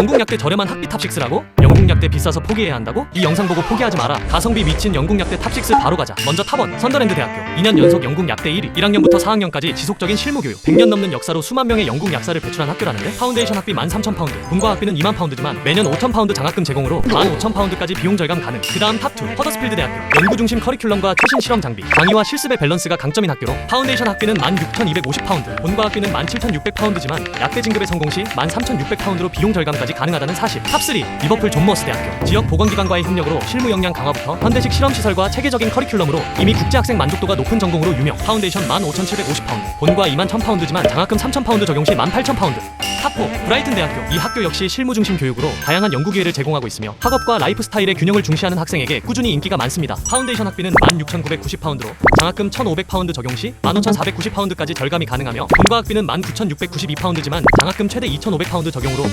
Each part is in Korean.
영국 약대 저렴한 학비 탑6라고? 영국 약대 비싸서 포기해야 한다고? 이 영상 보고 포기하지 마라. 가성비 미친 영국 약대 탑6 바로 가자. 먼저 탑1 선더랜드 대학교. 2년 연속 영국 약대 1위. 1학년부터 4학년까지 지속적인 실무 교육. 100년 넘는 역사로 수만 명의 영국 약사를 배출한 학교라는데 파운데이션 학비 13,000파운드 본과 학비는 2만 파운드지만 매년 5,000파운드 장학금 제공으로 15,000파운드까지 비용 절감 가능. 그 다음 탑2 허더스필드 대학교. 연구 중심 커리큘럼과 최신 실험 장비. 강의와 실습의 밸런스가 강점인 학교로 파운데이션 학비는 16,250파운드 본과 학비는 17,600파운드지만 약대 진급에 성공 시 13,600파운드로 비용 절감까지 가능하다는 사실. 탑3 리버풀 존 머스 대학교. 지역 보건기관과의 협력으로 실무 역량 강화부터 현대식 실험시설과 체계적인 커리큘럼으로 이미 국제학생 만족도가 높은 전공으로 유명. 파운데이션 15,750파운드. 본과 21,000파운드지만 장학금 3,000파운드 적용 시 18,000파운드. 탑4 브라이튼 대학교. 이 학교 역시 실무 중심 교육으로 다양한 연구 기회를 제공하고 있으며 학업과 라이프 스타일의 균형을 중시하는 학생에게 꾸준히 인기가 많습니다. 파운데이션 학비는 16,990파운드로 장학금 1,500파운드 적용 시 15,490파운드까지 절감이 가능하며 본과 학비는 19,692파운드지만 장학금 최대 2,500파운드 적용으로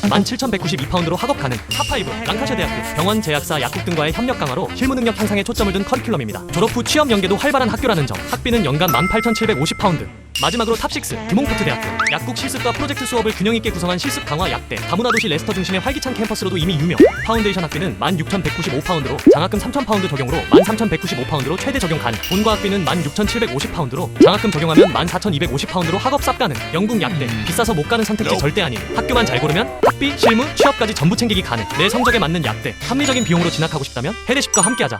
17,192파운드로 학업 가능. 탑5 랑카셔 대학교 병원, 제약사, 약국 등과의 협력 강화로 실무 능력 향상에 초점을 둔 커리큘럼입니다. 졸업 후 취업 연계도 활발한 학교라는 점. 학비는 연간 18,750파운드. 마지막으로 탑6 드몽포트 대학교. 약국 실습과 프로젝트 수업을 균형 있게 구성한 실습 강화 약대. 다문화 도시 레스터 중심의 활기찬 캠퍼스로도 이미 유명. 파운데이션 학비는 16,195파운드로 장학금 3,000파운드 적용으로 13,195파운드로 최대 적용 가능 본과 학비는 16,750파운드로 장학금 적용하면 14,250파운드로 학업 쌉 가능. 영국 약대. 비싸서 못 가는 선택지 절대 아닌. 학교만 잘 고르면 학비 실무 취업까지 전부 챙기기 가능. 내 성적에 맞는 약대. 합리적인 비용으로 진학하고 싶다면 해대십과 함께하자